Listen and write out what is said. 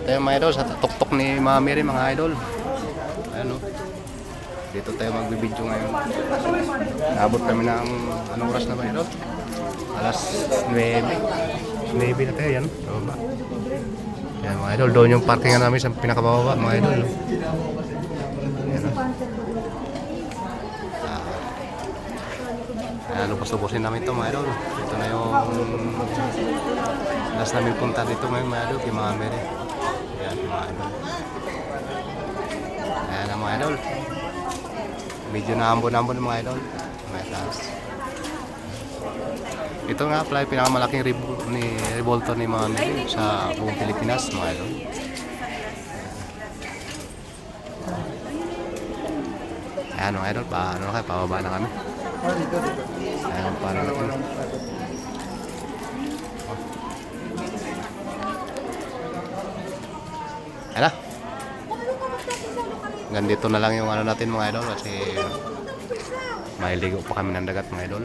tayo mga idol sa tuktok ni Mami rin mga idol. Ayan o. Dito tayo magbibideo ngayon. Naabot kami ng anong oras na ba idol? Alas 9. 9 na tayo yan. Baba. Yan mga idol. Doon yung parkingan namin sa pinakababa mga idol. Yan o. Ayan, lubos-lubosin namin ito mga idol. Ito na yung last namin punta dito ngayon mga idol, kay mga Mary. Ayan mga idol. Ayan na mga idol. Medyo naambon-ambon mga idol. Mga taas. Ito nga pala pinakamalaking revol- ni revolto ni mga Mary sa buong Pilipinas mga idol. Ayan mga idol, pa, ano na kayo, pababa na kami. Ayan, para natin. Ayan na. Ganito na lang yung ano natin mga idol kasi may pa kami ng dagat mga idol.